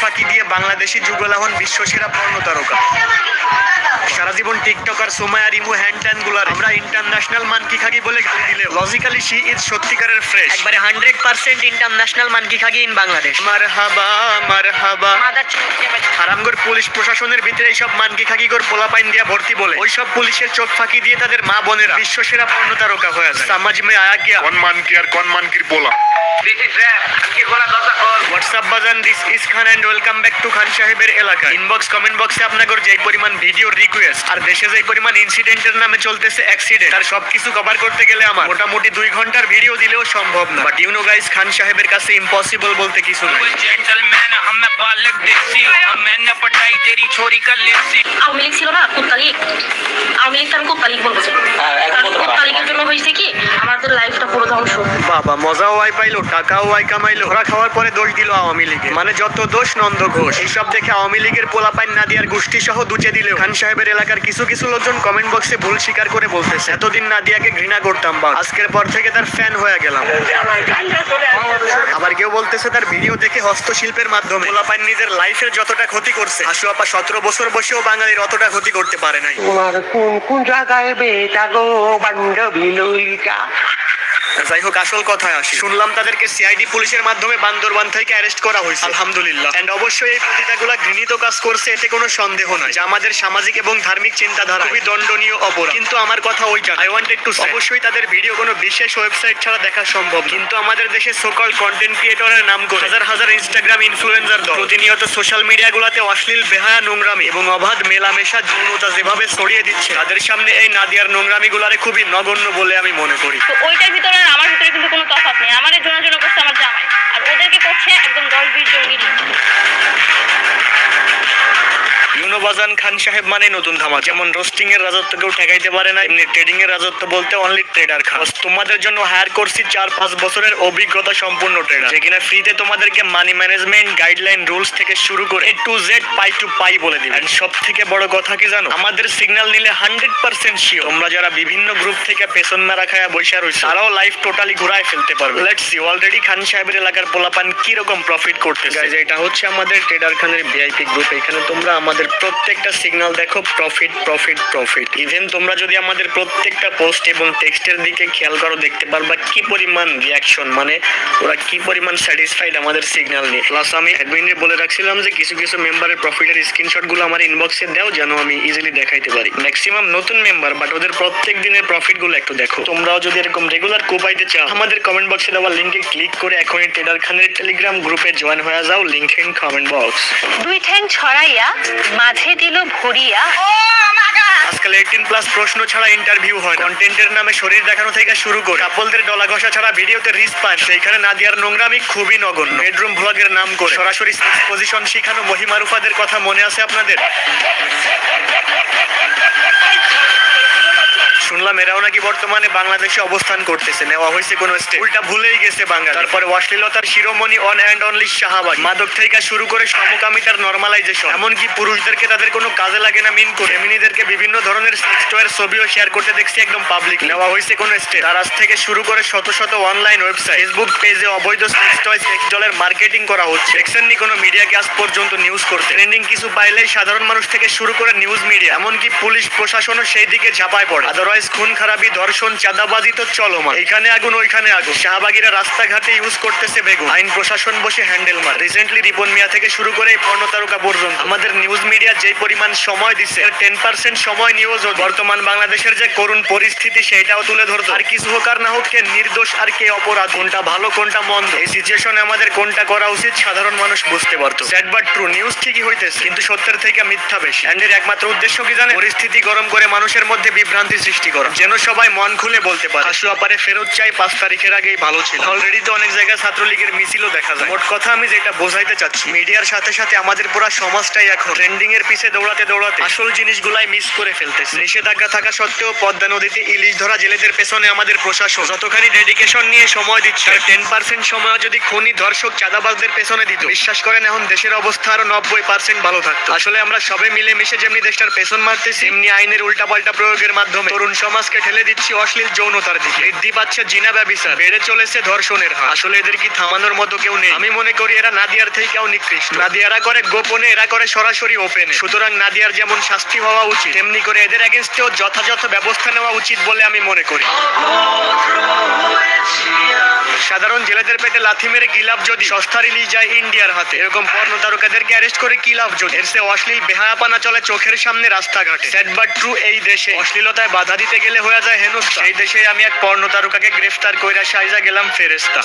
ফাঁকি দিয়ে বাংলাদেশি যুগল এখন বিশ্বসেরা পর্ণ তারকা। সারা জীবন টিকটকার সোমায়া রিমু হ্যান্ড ট্যানগুলার। আমরা ইন্টারন্যাশনাল মানকি খাগি বলে গালি দিলে? লজিক্যালি শি ইজ সত্যিকারের ফ্রেশ একবারে হান্ড্রেড পার্সেন্ট ইন্টারন্যাশনাল মানকি খাগি ইন বাংলাদেশ? মার হাবা মার হাবা হারামগর পুলিশ প্রশাসনের ভিতরে এইসব মানকি খাগি খাকিগর পোলাপাইন দিয়া ভর্তি বলে। ওইসব পুলিশের চোখ ফাঁকি দিয়ে তাদের মা বোনেরা বিশ্বসেরা পর্ণ তারকা হয়ে যায়। সমাজ মে আয়া গিয়া কন মানকি আর কন মানকির পোলা? হোয়াটসঅ্যাপ বাজান? This is Khan and welcome back to Khan সাহেবের এলাকা ইনবক্স কমেন্ট বক্সে আপনাদের যে পরিমাণ ভিডিও রিকোয়েস্ট আর দেশে যে পরিমাণ ইনসিডেন্টের নামে চলতেছে অ্যাক্সিডেন্ট আর সবকিছু কভার করতে গেলে আমার মোটামুটি দুই ঘণ্টার ভিডিও দিলেও সম্ভব না। বাট ইউনো গাইস খান সাহেবের কাছে ইম্পসিবল বলতে কিছু নাই। আও মিলি ছিল না কুতলি আও মিলি লীগ আমি কোত্তালিক বলব কোত্তালিকের জন্য হইছে কি আমাদের লাইফটা পুরো ধ্বংস বাবা মজাও আয় পাইলো টাকাও আয় কামাইলো। ঘোরা খাওয়ার পরে দোষ দিল আওয়ামী লীগে। মানে যত দোষ নন্দ ঘোষ। এইসব দেখে আওয়ামী লীগের পোলাপাইন নাদিয়ার গোষ্ঠী সহ দুচে দিলেও খান সাহেবের এলাকার কিছু কিছু লোকজন কমেন্ট বক্সে ভুল স্বীকার করে বলতেছে, এতদিন নাদিয়াকে ঘৃণা করতাম বা আজকের পর থেকে তার ফ্যান হয়ে গেলাম। আবার কেউ বলতেছে তার ভিডিও দেখে হস্তশিল্পের মাধ্যমে। পোলাপাইন নিজের লাইফের যতটা ক্ষতি করছে, আশু আপা সতেরো বছর বসেও বাঙালির অতটা ক্ষতি করতে পারে নাই। কোন কোন জায়গায় বেটা গো বান্ধবী লইকা? যাই হোক আসল কথায় আসি। শুনলাম তাদেরকে সিআইডি পুলিশের মাধ্যমে বান্দরবান থেকে অ্যারেস্ট করা হয়েছে। আলহামদুলিল্লাহ। এন্ড অবশ্যই এই প্রতিটাগুলা ঘৃণিত কাজ করছে এতে কোনো সন্দেহ নাই। যা আমাদের সামাজিক এবং ধার্মিক চিন্তাধারা। খুবই দণ্ডনীয় অপরাধ। কিন্তু আমার কথা ওইটা আই ওয়ান্টেড টু অবশ্যই তাদের ভিডিও কোনো বিশেষ ওয়েবসাইট ছাড়া দেখা সম্ভব কিন্তু আমাদের দেশে সোকল কন্টেন্ট ক্রিয়েটরের নাম করে। হাজার হাজার ইনস্টাগ্রাম ইনফ্লুয়েন্সার দল। প্রতিনিয়ত সোশ্যাল মিডিয়াগুলোতে অশ্লীল বেহায়া নোংরামি এবং অবাধ মেলামেশা যৌনতা যেভাবে ছড়িয়ে দিচ্ছে তাদের সামনে এই নাদিয়ার নোংরামি গুলারে খুবই নগণ্য বলে আমি মনে করি। তো ওইটার ভিতরে আর আমার ভিতরে কিন্তু কোনো তফাৎ নেই। আমার জন্য জন্য করছে আমার জামাই। আর ওদেরকে করছে একদম দশ বিশ জন বাজান খান সাহেব মানে নতুন ধামা। যেমন রোস্টিং এর রাজত্ব কেউ ঠেকাইতে পারে না এমনি ট্রেডিং এর রাজত্ব বলতে অনলি ট্রেডার খান। তোমাদের জন্য হায়ার করছি চার পাঁচ বছরের অভিজ্ঞতা সম্পূর্ণ ট্রেডার যে কিনা ফ্রিতে তোমাদেরকে মানি ম্যানেজমেন্ট গাইডলাইন রুলস থেকে শুরু করে A to Z pi to পাই বলে দিবে। সব থেকে বড় কথা কি জানো? আমাদের সিগন্যাল নিলে হান্ড্রেড পার্সেন্ট শিওর তোমরা যারা বিভিন্ন গ্রুপ থেকে পেছন মারা খায়া বৈশা রয়েছে তারাও লাইফ টোটালি ঘুরায় ফেলতে পারবে। লেটস সি অলরেডি খান সাহেবের এলাকার পোলাপান কীরকম প্রফিট Guys, এটা হচ্ছে আমাদের ট্রেডার খানের ভিআইপি গ্রুপ এখানে তোমরা আমাদের প্রত্যেকটা সিগন্যাল দেখো প্রফিট প্রফিট প্রফিট ইভেন তোমরা যদি আমাদের প্রত্যেকটা পোস্ট এবং টেক্সটের দিকে খেয়াল করো, দেখতে পারবা কি পরিমাণ রিয়াকশন মানে ওরা কি পরিমাণ স্যাটিসফাইড আমাদের সিগনাল নিয়ে। প্লাস আমি অ্যাডমিনে বলে রাখছিলাম যে কিছু কিছু মেম্বারের প্রফিটের স্ক্রিনশটগুলো আমার ইনবক্সে দাও, যেন আমি ইজিলি দেখাইতে পারি। ম্যাক্সিমাম নতুন মেম্বার বাট ওদের প্রত্যেক দিনের প্রফিটগুলো একটু দেখো। তোমরাও যদি এরকম রেগুলার কোপাইতে চাও, আমাদের কমেন্ট বক্সে দেওয়া লিঙ্কে ক্লিক করে এখনই ট্রেডার খানের টেলিগ্রাম গ্রুপে জয়েন হয়ে যাও লিঙ্ক ইন কমেন্ট বক্স দুই ঠ্যাং ছড়াইয়া মাঝে দিল ভরিয়া। আজকাল এইটিন প্লাস প্রশ্ন ছাড়া ইন্টারভিউ হয় কন্টেন্টের নামে শরীর দেখানো থেকে শুরু করে কাপলদের ডলা ঘষা ছাড়া ভিডিওতে রিস পায় সেইখানে নাদিয়ার নোংরামি খুবই নগণ্য। বেডরুম ভ্লগের নাম করে সরাসরি পজিশন শিখানো মহিমারুফাদের কথা মনে আছে আপনাদের? শুনলাম এরাও নাকি বর্তমানে বাংলাদেশে অবস্থান করতেছে। নেওয়া হয়েছে কোন স্টেপ উল্টা ভুলেই গেছে বাংলা তারপরে অশ্লীলতার শিরোমণি অন অ্যান্ড অনলি শাহবাগ। মাদক থেকে শুরু করে সমকামিতার নর্মালাইজেশন এমনকি পুরুষদেরকে তাদের কোনো কাজে লাগে না মিন করে। ফেমিনিদেরকে বিভিন্ন ধরনের টয়ের ছবিও শেয়ার করতে দেখছি একদম পাবলিক নেওয়া হয়েছে কোন স্টেপ তার আজ থেকে শুরু করে শত শত অনলাইন ওয়েবসাইট ফেসবুক পেজে অবৈধ টয় সেক্স ডলের মার্কেটিং করা হচ্ছে। দেখছেননি কোনো মিডিয়াকে আজ পর্যন্ত নিউজ করতে? ট্রেন্ডিং কিছু পাইলেই সাধারণ মানুষ থেকে শুরু করে নিউজ মিডিয়া এমনকি পুলিশ প্রশাসনও সেই দিকে ঝাঁপায় পড়ে। আদারওয়াইজ খুন খারাপি, ধর্ষণ, চাঁদাবাজি তো চলমান। এখানে আগুন, ওইখানে আগুন। শাহবাগীরা রাস্তাঘাটে ইউজ করতেছে বেগুন। আইন প্রশাসন বসে হ্যান্ডেল মার। রিসেন্টলি রিপন মিয়া থেকে শুরু করে এই পর্ণ তারকা পর্যন্ত। আমাদের নিউজ মিডিয়া যে পরিমাণ সময় দিচ্ছে টেন পার্সেন্ট সময় নিউজ বর্তমান বাংলাদেশের যে করুণ পরিস্থিতি, সেটাও তুলে ধরতো। আর কিছু হোক আর না হোক, কে নির্দোষ আর কে অপরাধ, কোনটা ভালো, কোনটা মন্দ, এই সিচুয়েশনে আমাদের কোনটা করা উচিত, সাধারণ মানুষ বুঝতে পারতো। স্যাড বাট ট্রু নিউজ ঠিকই হইতেছে, কিন্তু সত্যের থেকে মিথ্যা বেশি। এর একমাত্র উদ্দেশ্য কি জানেন? পরিস্থিতি গরম করে মানুষের মধ্যে বিভ্রান্তি সৃষ্টি করা। যেন সবাই মন খুলে বলতে পারে। আশু আপারে ফেরত চাই পাঁচ তারিখের আগেই ভালো ছিল। অলরেডি তো অনেক জায়গায় ছাত্রলীগের মিছিলও দেখা যায়। মোট কথা আমি যেটা বোঝাইতে চাচ্ছি মিডিয়ার সাথে সাথে আমাদের পুরা সমাজটাই এখন ট্রেন্ডিং এর পিছে দৌড়াতে দৌড়াতে আসল জিনিসগুলাই মিস করে ফেলতেছে। নিষেধাজ্ঞা থাকা সত্ত্বেও পদ্মা নদীতে ইলিশ ধরা জেলেদের পেছনে আমাদের প্রশাসন যতখানি ডেডিকেশন নিয়ে সময় দিচ্ছে টেন পার্সেন্ট সময় যদি খনি ধর্ষক চাঁদাবাজদের পেছনে দিত বিশ্বাস করেন এখন দেশের অবস্থা আরও নব্বই পার্সেন্ট ভালো থাকতো। আসলে আমরা সবে মিলে মিশে যেমনি দেশটার পেছন মারতেছি এমনি আইনের উল্টাপাল্টা প্রয়োগের মাধ্যমে তরুণ সমাজকে ঠেলে দিচ্ছি অশ্লীল যৌনতার দিকে। বৃদ্ধি পাচ্ছে জিনা ব্যবিচার, বেড়ে চলেছে ধর্ষণের হার। আসলে এদের কি থামানোর মতো কেউ নেই? আমি মনে করি এরা নাদিয়ার থেকে কেউ নিকৃষ্ট। নাদিয়ারা করে গোপনে, এরা করে সরাসরি ওপেনে সুতরাং নাদিয়ার যেমন শাস্তি হওয়া উচিত, তেমনি করে এদের এগেনস্টেও যথাযথ ব্যবস্থা নেওয়া উচিত বলে আমি মনে করি। সাধারণ জেলেদের পেটে লাথি মেরে কি লাভ যদি সস্তা রিলিজ যায় ইন্ডিয়ার হাতে, এরকম পর্ণ তারকাদেরকে অ্যারেস্ট করে কি লাভ যদি। এর সে অশ্লীল বেহায়াপানা চলে চোখের সামনে রাস্তাঘাটে। স্যাড বাট ট্রু এই দেশে অশ্লীলতায় বাধা দিতে গেলে হয়ে যায় হেনস্থা। এই দেশে আমি এক পর্ণ তারকাকে গ্রেফতার কইরা সাইজা গেলাম ফেরেস্তা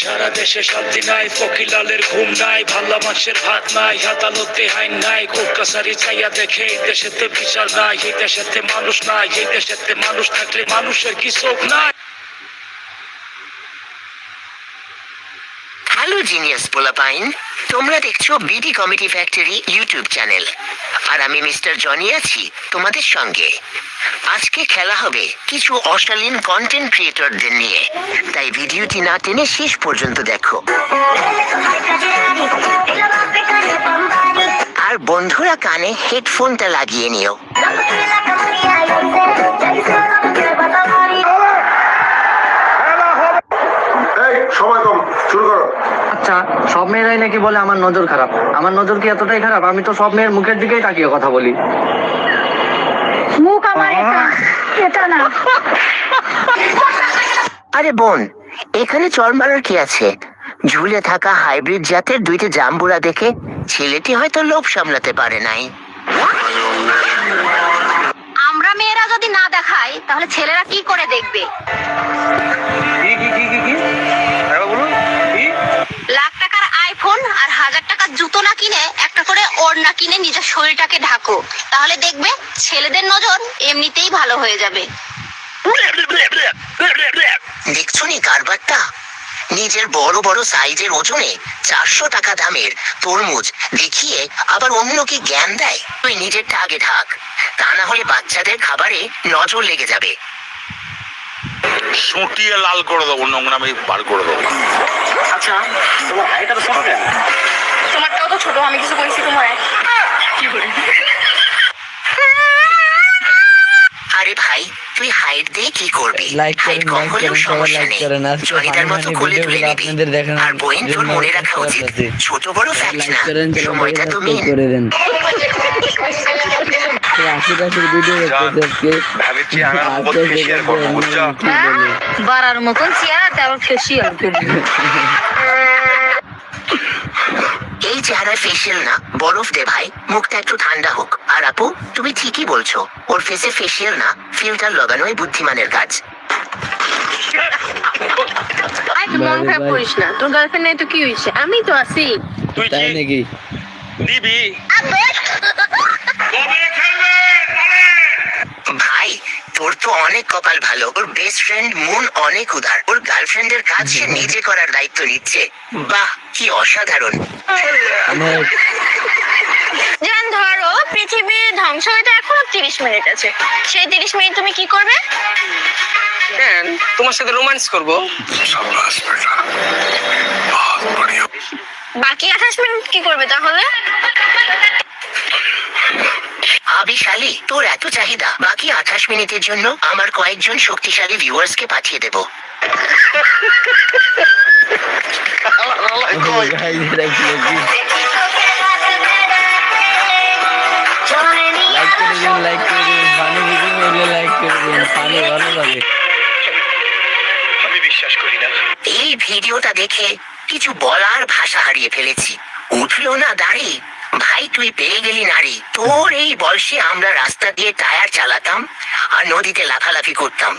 সারা দেশে শান্তি নাই, ফকিলালের ঘুম নাই ভালো মানুষের ভাত নাই, আদালতে আইন নাই, কোর্ট কাছারি চাইয়া দেখে এই দেশেতে বিচার নাই, এই দেশেতে মানুষ নাই, এই দেশেতে মানুষ থাকলে মানুষের কি চোখ নাই? জিনিয়াস পোলাপাইন তোমরা দেখছ BD comedy factory YouTube channel আর আমি মিস্টার জনি আছি তোমাদের সঙ্গে। আজকে খেলা হবে কিছু অশালীন কন্টেন্ট ক্রিয়েটরদের নিয়ে। তাই ভিডিওটি না টেনে শেষ পর্যন্ত দেখো। আর বন্ধুরা কানে হেডফোনটা লাগিয়ে নিও। আচ্ছা সব মেয়েরাই নাকি বলে আমার নজর খারাপ। আমার নজর কি এতটাই খারাপ? আমি তো সব মেয়ের মুখের দিকেই তাকিয়ে কথা বলি। মুখ আমার এটা এটা না। আরে বোন এখানে চর মারার কি আছে? ঝুলে থাকা হাইব্রিড জাতের দুইটা জাম্বুরা দেখে ছেলেটি হয়তো লোভ সামলাতে পারে নাই। আমরা মেয়েরা যদি না দেখাই তাহলে ছেলেরা কি করে দেখবে? কি কি কি কি? লাখ টাকার আইফোন আর হাজার টাকার জুতো না কিনে একটা করে ওড়না কিনে নিজের শরীরটাকে ঢাকো। তাহলে দেখবে ছেলেদের নজর এমনিতেই ভালো হয়ে যাবে। দেখছ নি কারবারটা? নিজের বড় বড় সাইজের ওজনে চারশো টাকা দামের তরমুজ দেখিয়ে আবার অন্যকে জ্ঞান দেয়? তুই নিজেরটা আগে ঢাক। তা না হলে বাচ্চাদের খাবারে নজর লেগে যাবে। সুটিয়ে লাল করে দেবো নোংরা নোংরামি বার করে দেবো। আচ্ছা তোমার গাড়িটা তো ছোট কেন তোমারটাও তো ছোট আমি কিছু বলছি তোমার আরে ভাই তুই হাইট দিয়ে কি করবি? হাইট করেন, হলেও করেন, সবাই নেই। করেন। আজকে জনিতার মতো কোলে তুলে নিবি। আপনাদের দেখানোর আর বইন তোর মনে রাখা উচিত। ছোট বড় ফ্যাক্ট লাইক না। সময়টা তুমি করে দেন। তো ভিডিও দেখতেছি ভাবছি আমি আজকে ফেসিয়াল করব বুঝছ? কি মতন চেয়ার তারপর ফেসিয়াল করবে। এই চেহারা ফেসিয়াল না বরফ দে ভাই মুখটা একটু ঠান্ডা হোক। আর আপু তুমি ঠিকই বলছো ওর ফেসে ফেসিয়াল না ফিল্টার লাগানোই বুদ্ধিমানের কাজ। মন খারাপ করিস না। তোর গার্লফ্রেন্ড নাই তো কি হয়েছে আমি তো আছি। তুই তাই নাকি? দিবি ভাই তোর তো অনেক কপাল ভালো। ওর বেস্ট ফ্রেন্ড মন অনেক উদার। ওর গার্লফ্রেন্ডের কাজ সে নিজে করার দায়িত্ব নিচ্ছে। বাহ কি অসাধারণ। যেন ধরো পৃথিবী ধ্বংস হইতে এখনও তিরিশ মিনিট আছে। সেই তিরিশ মিনিট তুমি কি করবে? কেন তোমার সাথে রোমান্স করব। বাকি আঠাশ মিনিট কি করবে তাহলে? আবিশালী তোর এত চাহিদা। বাকি আঠাশ মিনিটের জন্য আমার কয়েকজন শক্তিশালী ভিউয়ার্সকে পাঠিয়ে দেবো। ভাই এটা কি লাইক করে দিন লাইক করে দিন ফানি ভিডিও হলে লাইক করে দিন ফানি ভালো লাগে আমি বিশ্বাস করি না। এই ভিডিওটা দেখে কিছু বলার ভাষা হারিয়ে ফেলেছি। উঠল না দাঁড়ি? ভাই তুই পেয়ে গেলি নারী তোর এই বয়সে আমরা রাস্তা দিয়ে টায়ার চালাতাম আর নদীতে লাফালাফি করতাম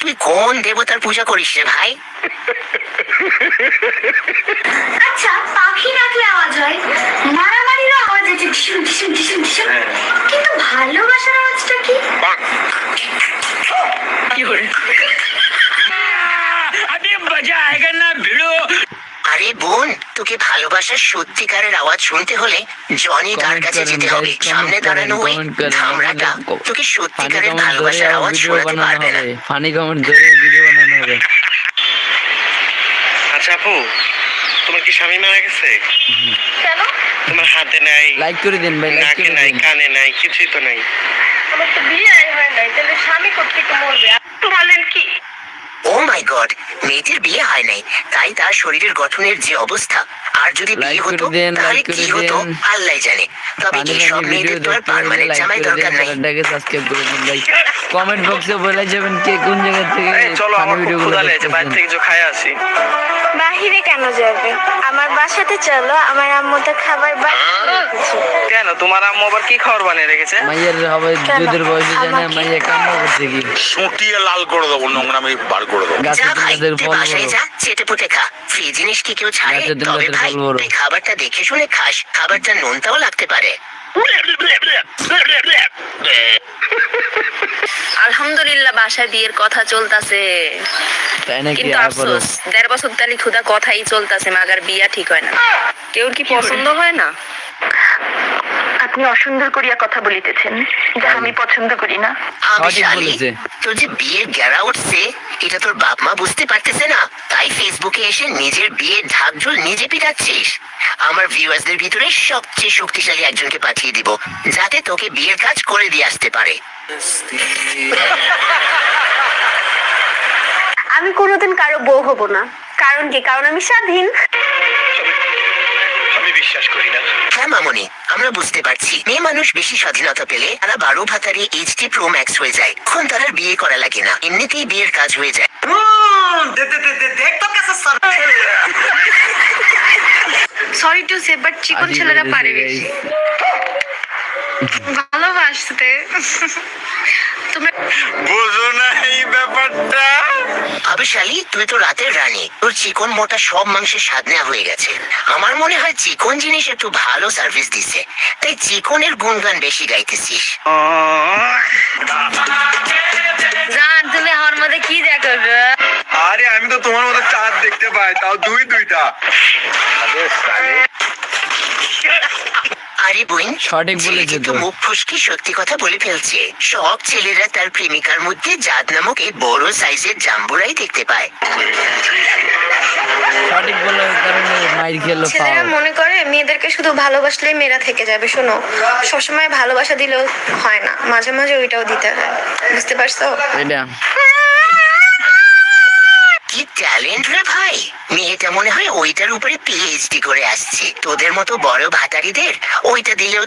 তুই কোন দেবতার পূজা করিস রে ভাই আচ্ছা পাখি ডাকলে আওয়াজ হয় মারামারিরও আওয়াজ আছে ঢিসুম ঢিসুম ঢিসুম ঢিসুম কিন্তু ভালোবাসার আওয়াজটা কি আরে মজা আয়েগা না ভিড়ো আরে বোন তোকে ভালোবাসার সত্যিকারের আওয়াজ শুনতে হলে জনি তার কাছে যেতে হবে। সামনে দাঁড়ানো ওই ধামড়াটা তোকে সত্যিকারের ভালোবাসার আওয়াজ শোনাতে পারবে না। ফানি কমেন্ট ধরে ভিডিও বানানো হবে। আচ্ছা আপু তোমার কি স্বামী মারা গেছে? কেন? তোমার হাতে নাই লাইক করে দিন ভাই লাইক নাকে করে নাই কানে নাই কিছুই তো নাই। আমার তো বিয়ে হয় নাই তাহলে স্বামী কোথেকে মরবে? বলেন কি? ও মাই গড মেয়েটির বিয়ে হয় নাই তাই তার শরীরের গঠনের যে অবস্থা আর যদি বিয়ে হতো তাহলে কি হতো? আল্লাহ জানে। তবে এই সব মেয়েদের তো আর পার্মানেন্ট জামাই দরকার নাই। চ্যানেলটাকে সাবস্ক্রাইব করে দিন ভাই কমেন্ট বক্সে বলে যাবেন কে কোন জায়গা থেকে চলো আমার খুব ভিডিওগুলো ক্ষুধা লেগেছে বাইরে থেকে কিছু খাই আসি। বাহিরে কেন যাবে? আমার বাসাতে চলো আমার আম্মু তো খাবার বানিয়ে কেন? তোমার আম্মু আবার কি খাবার বানিয়ে রেখেছে? মাইয়ের হবে? দুধের বয়সে জানে মাইয়া কান্না করছে কি? সুটিয়ে লাল করে দেবো নোংরামি বার করে দেবো। গাছের ফল চেটে পুটে খা। ফ্রি জিনিস কি কেউ ছাড়ে? তবে তুই খাবারটা দেখে শুনে খাস। খাবারটা নোনতাও লাগতে পারে। আলহামদুলিল্লাহ বাসায় বিয়ের কথা চলতাছে। কিন্তু আফসোস দেড় বছর তালি খুদা কথাই চলতাছে মাগার বিয়া ঠিক হয় না। কেউ কি পছন্দ হয় না? আপনি অসুন্দর করিয়া কথা বলিতেছেন যা আমি পছন্দ করি না। আমি সঠিক শালি, বলেছে। তোর যে বিয়ের গেরা উঠছে এটা তোর বাপ মা বুঝতে পারতেছে না। তাই ফেসবুকে এসে নিজের বিয়ের ঢাকঢোল নিজে পিটাচ্ছিস। আমার ভিউয়ার্সদের ভিতরে সবচেয়ে শক্তিশালী একজনকে পাঠিয়ে দিব যাতে তোকে বিয়ের কাজ করে দিয়ে আসতে পারে। আমি কোনোদিন কারও বউ হব না। কারণ কি? কারণ আমি স্বাধীন। বিশ্বাস করি না। হ্যাঁ মামনি আমরা বুঝতে পারছি। মেয়ে মানুষ বেশি স্বাধীনতা পেলে তারা বারো ভাতারে এইচডি প্রো ম্যাক্স হয়ে যায়। এখন তার আর বিয়ে করা লাগে না। এমনিতেই বিয়ের কাজ হয়ে যায়। সরি টু সে বাট চিকন ছেলেরা পারে বেশি। ভালোবাসতে। তোমরা বুঝো না এই ব্যাপারটা। তবে শালি তুই তো রাতের রানী। তোর চিকন মোটা সব মাংসের স্বাদ নেওয়া হয়ে গেছে। আমার মনে হয় চিকন জিনিস একটু ভালো সার্ভিস দিছে। তাই চিকনের গুণগান বেশি গাইতেছিস। জান তুমি আমার মধ্যে কি দেখো? আরে আমি তো তোমার মতো চাঁদ দেখতে পাই তাও দুই দুইটা। আরে বইন সঠিক বলেছে ছেলেটি তো। তো। মুখ ফুসকি সত্যি কথা বলে ফেলছে। সব ছেলেরা তার প্রেমিকার মধ্যে জাত নামক এই বড় সাইজের জাম্বুরাই দেখতে পায়। সঠিক বলার কারণে মাইর খেলো ছেলেরা মনে করে মেয়েদেরকে শুধু ভালোবাসলেই মেয়েরা থেকে যাবে। শোনো সবসময় ভালোবাসা দিলেও হয় না। মাঝে মাঝে ওইটাও দিতে হয়। বুঝতে পারছ? এটা কি ট্যালেন্ট রে ভাই? মেয়েটা মনে হয় ওইটার উপরে পিএইচডি করে আসছে। তোদের মতো বড় ভাতারিদের ওইটা দিলেও